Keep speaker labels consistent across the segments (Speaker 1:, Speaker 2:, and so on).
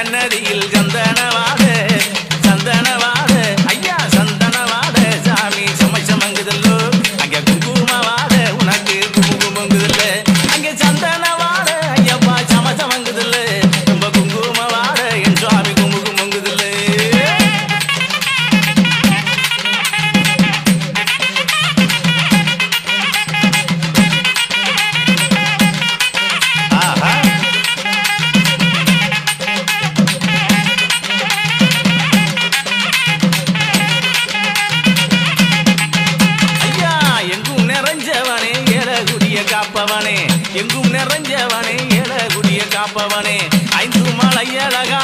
Speaker 1: சன்னதியில் நிறைஞ்சவனே ஏழகுடிய காப்பவனே ஐந்து மலை அழகா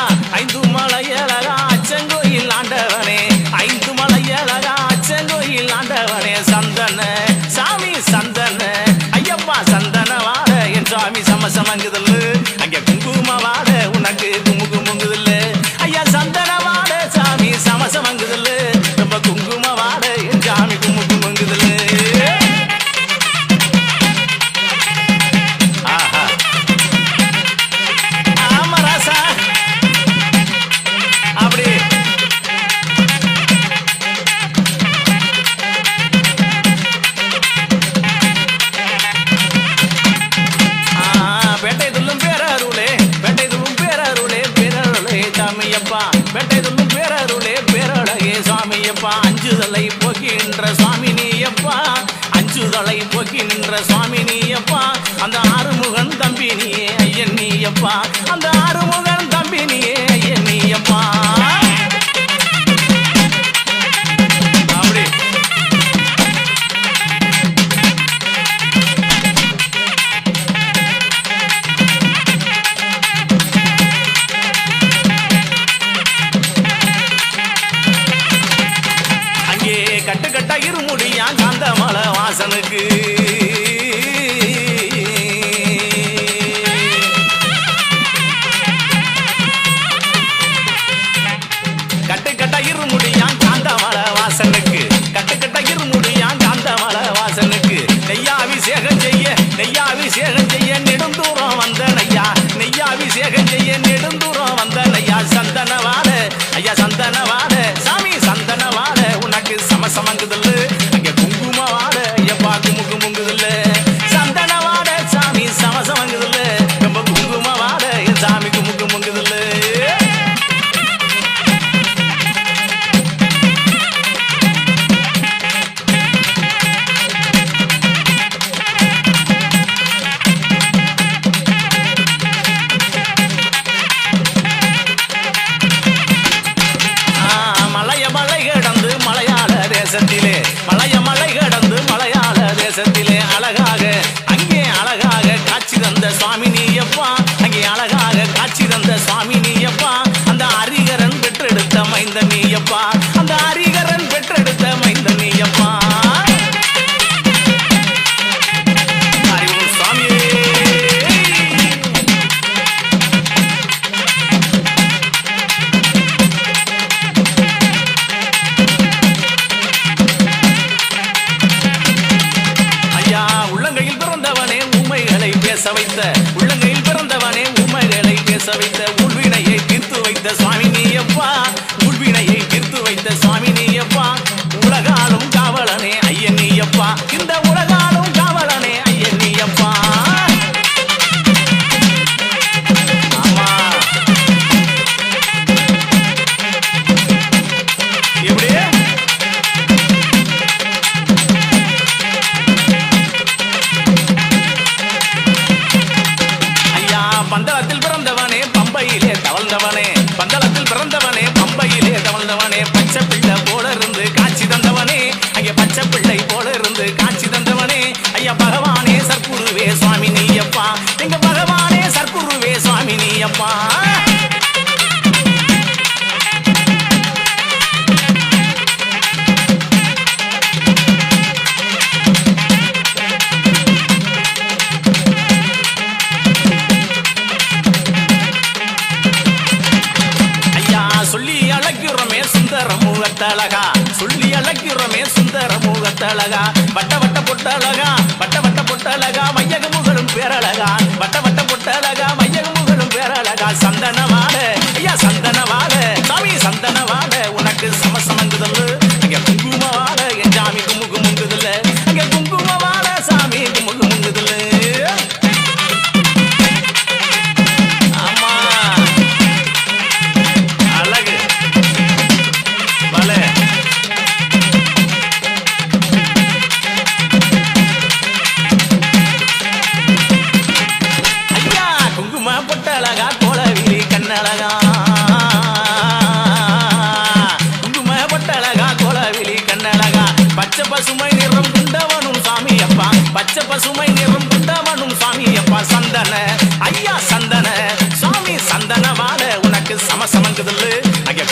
Speaker 1: பேரருளே பேரழகே சுவாமியப்பா. அஞ்சுதலை போக்கி நின்ற சுவாமி நீயப்பா. அஞ்சுதலை போக்கி நின்ற சுவாமி நீயப்பா. அந்த ஆறுமுகன் தம்பி நீ ஐயன் நீயப்பா. அந்த காந்தமலை வாசனுக்கு கட்டு கட்டா இருமுடியா வாசனுக்கு. கட்டு கட்டா இருமுடியா காந்தமலை வாசனுக்கு. நெய்யாபிஷேகம் செய்ய நெய்யாபிஷேகம் செய்ய நெடுந்தூரம் வந்த நையா. நெய்யாபிஷேகம் செய்ய நெடுந்தூரம் வந்த நையா. சந்தனவாட ஐயா சந்தனவாட தேசத்திலே அழகாக அங்கே அழகாக காட்சி தந்த சுவாமி உள்ளங்கையில் பிறந்தவனே உண்மைகளை பேச வைத்த உள்ளங்கையில் பிறந்தவனே உண்மைகளை பேச வைத்த உள்வினையை தீர்த்து வைத்த சுவாமி நீ எப்பா? பிள்ளை போல இருந்து காட்சி தந்தவனே. ஐயா பகவானே சர்க்குருவே சுவாமி நீயப்பா. எங்க பகவானே சர்க்குருவே சுவாமி நீயப்பா. அப்பா அள்ளி அழக்கிறோமே சுந்தர முகத்தழகா. வட்ட வட்ட பொட்டழகா வட்ட வட்ட பொட்டழகா மையக முகலும் பேரழகா. வட்ட வட்ட பொட்டழகா மையக முகலும் பேரழகா. சந்தனவாட ஐயா சந்தனவாட சாமி சந்தனவாட உனக்கு சமசமங்குதல் அங்க குங்குமவாட சுமை நிரம்புத்த புத்தவனும் சாமி அப்பா சந்தன. ஐயா சந்தன சுவாமி சந்தனமான உனக்கு சம சமங்குதல் ஐயா